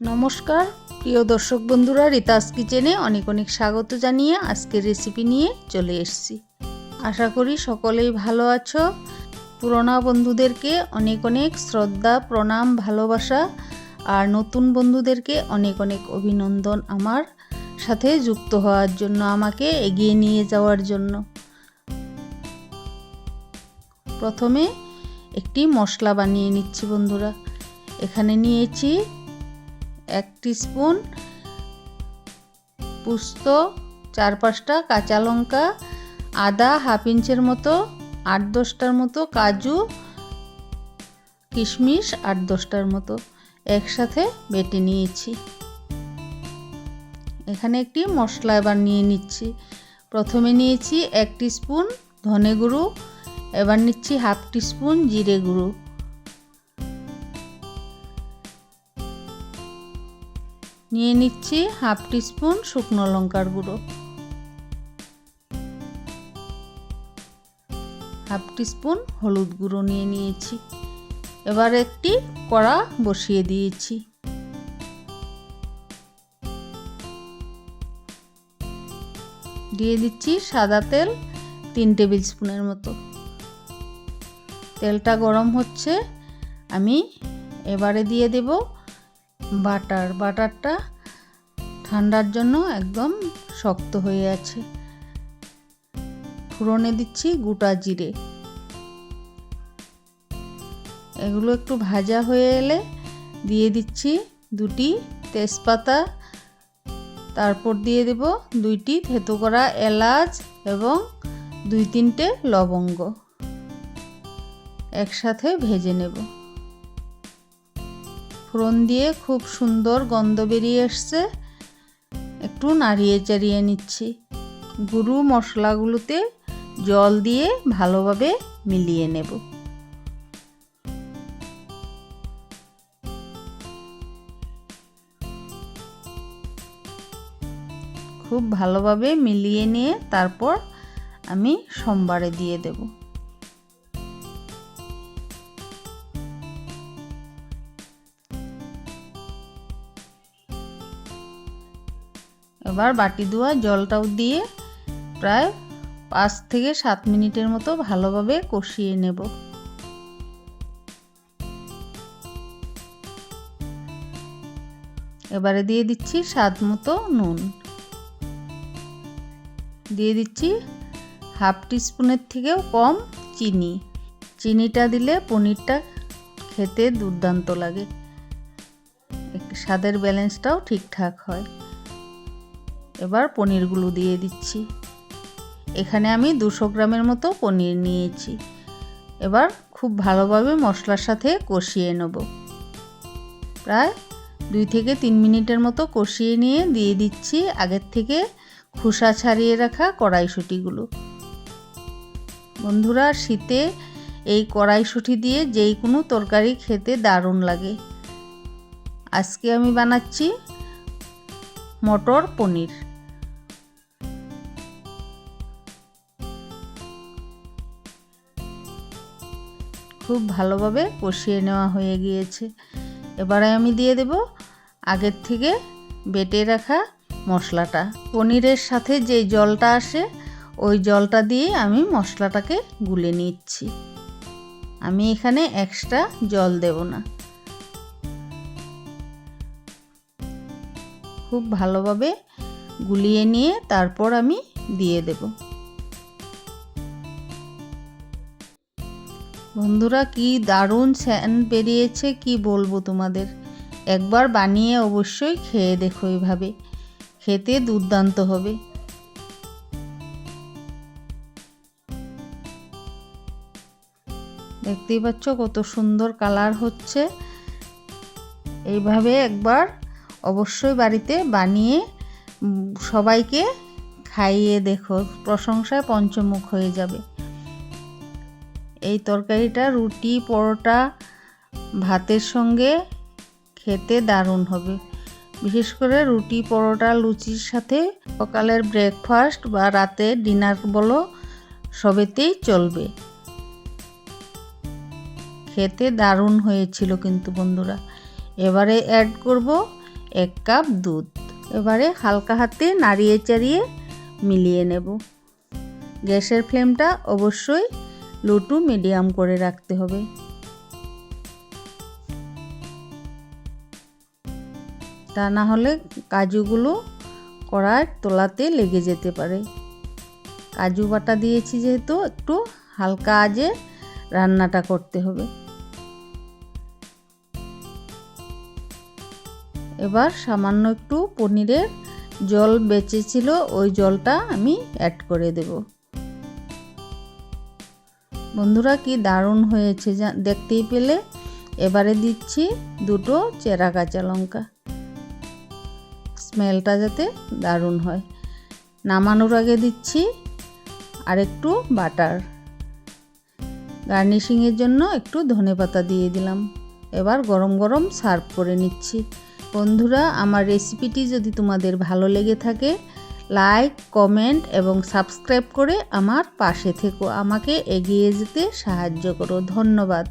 নমস্কার, প্রিয় দর্শক বন্ধুরা, রিতাস কিচেনে অনেক অনেক স্বাগত জানিয়ে আজকের রেসিপি নিয়ে চলে এসেছি। আশা করি সকলেই ভালো আছো। পুরোনো বন্ধুদেরকে অনেক অনেক শ্রদ্ধা, প্রণাম, ভালোবাসা আর নতুন বন্ধুদেরকে অনেক অনেক অভিনন্দন আমার সাথে যুক্ত হওয়ার জন্য, আমাকে এগিয়ে নিয়ে যাওয়ার জন্য। প্রথমে একটি মশলা বানিয়ে নিচ্ছি বন্ধুরা। এখানে নিয়েছি এক স্পুন পুস্ত, চার পাঁচটা কাঁচা লঙ্কা, আদা হাফ ইঞ্চের মতো, আট দশটার মতো কাজু, কিশমিশ আট দশটার মতো একসাথে বেটে নিয়েছি। এখানে একটি মশলা এবার নিয়ে নিচ্ছি। প্রথমে নিয়েছি এক স্পুন ধনে গুঁড়ো, এবার নিচ্ছি হাফ স্পুন জিরে গুঁড়ো। নিয়ে নিচ্ছি হাফ টিস্পুন শুকনো লঙ্কার গুঁড়ো। হাফ টিস্পুন হলুদ গুঁড়ো নিয়ে নিয়েছি। এবার একটি কড়া বসিয়ে দিয়েছি। দিয়ে দিচ্ছি সাদা তেল তিন টেবিল স্পুনের মতো। তেলটা গরম হচ্ছে, আমি এবারে দিয়ে দেব বাটার। বাটারটা ঠান্ডার জন্য একদম শক্ত হয়ে আছে। ফুরনে দিচ্ছি গোটা জিরে। এগুলো একটু ভাজা হয়ে এলে দিয়ে দিচ্ছি দুটি তেজপাতা। তারপর দিয়ে দেব দুইটি থেতো করা এলাচ এবং দুই তিনটে লবঙ্গ। একসাথে ভেজে নেব। ফোড়ন দিয়ে খুব সুন্দর গন্ধ বেরিয়ে এসছে। একটু নাড়িয়ে চাড়িয়ে নিচ্ছি। গুরু মশলাগুলোতে জল দিয়ে ভালোভাবে মিলিয়ে নেব। খুব ভালোভাবে মিলিয়ে নিয়ে তারপর আমি সোমবারে দিয়ে দেবো। এবার বাটি ধোয়া, জলটাও দিয়ে প্রায় পাঁচ থেকে সাত মিনিটের মতো ভালোভাবে কষিয়ে নেব। এবারে দিয়ে দিচ্ছি স্বাদ মতো নুন। দিয়ে দিচ্ছি হাফ টিস্পুনের থেকেও কম চিনি। চিনিটা দিলে পনিরটা খেতে দুর্দান্ত লাগে। স্বাদের ব্যালেন্সটাও ঠিকঠাক হয়। এবার পনিরগুলো দিয়ে দিচ্ছি। এখানে আমি দুশো গ্রামের মতো পনির নিয়েছি। এবার খুব ভালোভাবে মশলার সাথে কষিয়ে নেব। প্রায় দুই থেকে তিন মিনিটের মতো কষিয়ে নিয়ে দিয়ে দিচ্ছি আগের থেকে খোসা ছাড়িয়ে রাখা কড়াইশুটিগুলো। বন্ধুরা, শীতে এই কড়াইশুটি দিয়ে যেই কোনো তরকারি খেতে দারুণ লাগে। আজকে আমি বানাচ্ছি মটর, পনির। খুব ভালোভাবে কষিয়ে নেওয়া হয়ে গিয়েছে। এবারে আমি দিয়ে দেব আগের থেকে বেটে রাখা মশলাটা। পনিরের সাথে যে জলটা আসে, ওই জলটা দিয়ে আমি মশলাটাকে গুলে নিচ্ছি। আমি এখানে এক্সট্রা জল দেব না। খুব ভালোভাবে গুলিয়ে নিয়ে তারপর আমি দিয়ে দেব। বন্ধুরা, কি দারুণ স্যান বেরিয়েছে, কি বলব তোমাদের? একবার বানিয়ে অবশ্যই খেয়ে দেখো এইভাবে খেতে দুর্দান্ত হবে। দেখতেই পাচ্ছ কত সুন্দর কালার হচ্ছে। এইভাবে একবার অবশ্যই বাড়িতে বানিয়ে সবাইকে খাইয়ে দেখো, প্রশংসায় পঞ্চমুখ হয়ে যাবে। এই তরকারিটা রুটি, পরোটা, ভাতের সঙ্গে খেতে দারুণ হবে। বিশেষ করে রুটি, পরোটা, লুচির সাথে সকালের ব্রেকফাস্ট বা রাতে ডিনার বলো, সবেতেই চলবে। খেতে দারুণ হয়েছিল কিন্তু বন্ধুরা। এবারে অ্যাড করব এক কাপ দুধ। এবারে হালকা হাতে নাড়িয়ে চাড়িয়ে মিলিয়ে নেব। গ্যাসের ফ্লেমটা অবশ্যই লো টু মিডিয়াম করে রাখতে হবে। তা না হলে কাজুগুলো কড়ার তোলাতে লেগে যেতে পারে। কাজু বাটা দিয়েছি যেহেতু, একটু হালকা আজে রান্নাটা করতে হবে। এবার সামান্য একটু পনিরের জল বেঁচেছিল, ওই জলটা আমি অ্যাড করে দেব। বন্ধুরা কি দারুণ হয়েছে দেখতেই পেলে? এবারে দিচ্ছি দুটো চেরা কাঁচা লঙ্কা। স্মেলটা যাতে দারুণ হয়। নামানোর আগে দিচ্ছি আর একটু বাটার। গার্নিশিংয়ের জন্য একটু ধনে পাতা দিয়ে দিলাম। এবার গরম গরম সার্ভ করে নিচ্ছি। বন্ধুরা, আমার রেসিপিটি যদি তোমাদের ভালো লেগে থাকে লাইক কমেন্ট এবং সাবস্ক্রাইব করে আমার পাশে থেকো। আমাকে এগিয়ে যেতে সাহায্য করো। ধন্যবাদ।